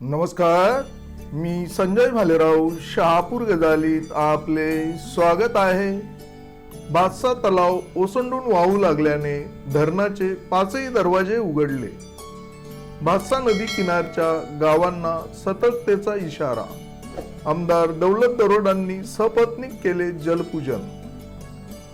नमस्कार मी संजय भालेराव शहापूर गजालीत आपले स्वागत आहे. बादसा तलाव ओसंडून वाहू लागल्याने धरणाचे पाचही दरवाजे उघडले. भातसा नदी किनारच्या गावांना सतर्कतेचा इशारा. आमदार दौलत दरोडांनी सपत्नीक केले जलपूजन.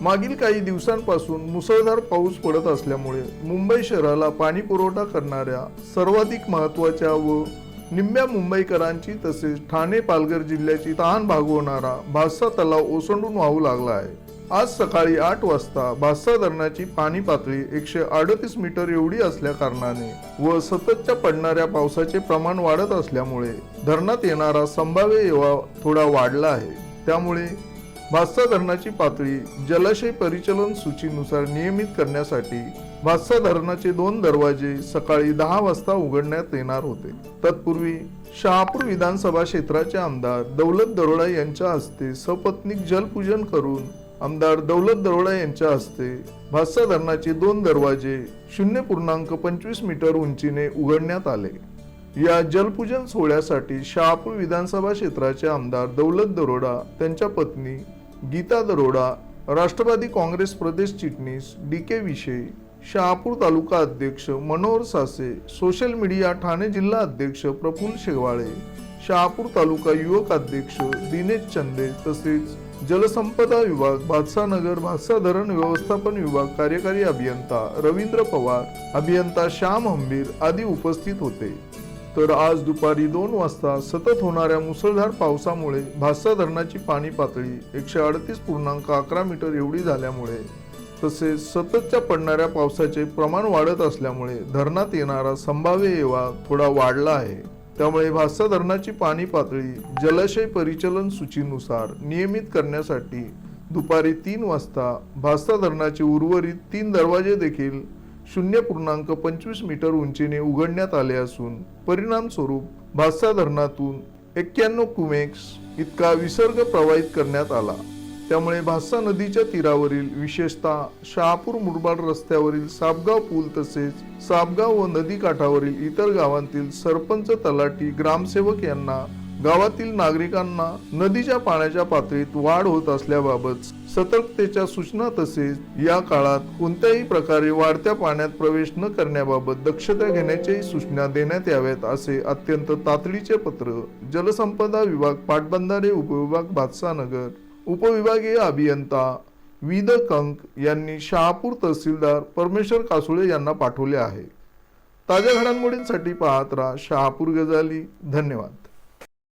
मागील काही दिवसांपासून मुसळधार पाऊस पडत असल्यामुळे मुंबई शहराला पाणी पुरवठा करणाऱ्या सर्वाधिक महत्त्वाच्या व निम्म्या मुंबईकरांची तसेच ठाणे पालघर जिल्ह्याची तहान भागवणारा भास्सा तलाव ओसंडून वाहू लागला आहे. आज सकाळी आठ वाजता भास्सा धरणाची पाणी पातळी एकशे अडतीस मीटर एवढी असल्या कारणाने व सततच्या पडणाऱ्या पावसाचे प्रमाण वाढत असल्यामुळे धरणात येणारा संभाव्य येवा थोडा वाढला आहे. त्यामुळे भातसा धरणाची पातळी जलाशय परिचलन सूचीनुसार नियमित करण्यासाठी भातसा धरणाचे दोन दरवाजे सकाळी दहा वाजता उघडण्यात येणार होते. तत्पूर्वी शहापूर विधानसभा क्षेत्राचे आमदार दौलत दरोडा यांच्या हस्ते सपत्नीक जलपूजन करून आमदार दौलत दरोडा यांच्या हस्ते भास्य धरणाचे दोन दरवाजे शून्य पूर्णांक पंचवीस मीटर उंचीने उघडण्यात आले. या जलपूजन सोहळ्यासाठी शहापूर विधानसभा क्षेत्राचे आमदार दौलत दरोडा त्यांच्या पत्नी गीता दरोडा राष्ट्रवादी काँग्रेस प्रदेश चिटणीस डी के विषयी शहापूर तालुका अध्यक्ष मनोहर सासे सोशल मीडिया ठाणे जिल्हा अध्यक्ष प्रफुल्ल शेवाळे शहापूर तालुका युवक अध्यक्ष दिनेश चंदे तसेच जलसंपदा विभाग भातसानगर भातसा धरण व्यवस्थापन विभाग कार्यकारी अभियंता रवींद्र पवार अभियंता श्याम हंबीर आदी उपस्थित होते. तर आज दुपारी दोन वाजता सतत होणाऱ्या मुसळधार पावसामुळे भातसा धरणाची पाणी पातळी एकशे अडतीस पूर्णांक अकरा मीटर एवढी झाल्यामुळे तसेच सततच्या पडणाऱ्या पावसाचे प्रमाण वाढत असल्यामुळे धरणात येणारा संभाव्य येवा थोडा वाढला आहे. त्यामुळे भातसा धरणाची पाणी पातळी जलाशय परिचलन सूचीनुसार नियमित करण्यासाठी दुपारी तीन वाजता भातसा धरणाचे उर्वरित तीन दरवाजे देखील शून्य पूर्णांक पंचवीस मीटर उंचीने उघडण्यात आले असून परिणाम स्वरूप धरणातून एक्क्याण्णव कुमेक्स इतका विसर्ग प्रवाहित करण्यात आला. त्यामुळे भातसा नदीच्या तीरावरील विशेषतः शहापूर मुरबाड रस्त्यावरील सापगाव पूल तसेच सापगाव व नदी काठावरील इतर गावांतील सरपंच तलाठी ग्रामसेवक यांना गावातील नागरिकांना नदीच्या पाण्याच्या पातळीत वाढ होत असल्याबाबत सतर्कतेच्या सूचना तसेच या काळात कोणत्याही प्रकारे वाढत्या पाण्यात प्रवेश न करण्याबाबत दक्षता घेण्याच्याही सूचना देण्यात याव्यात असे अत्यंत तातडीचे पत्र जलसंपदा विभाग पाटबंधारे उपविभाग भातसा नगर उपविभागीय अभियंता विद कंक यांनी शहापूर तहसीलदार परमेश्वर कासुळे यांना पाठवले आहे. ताज्या घडामोडींसाठी पाहत राहा शहापूर गजाली धन्यवाद.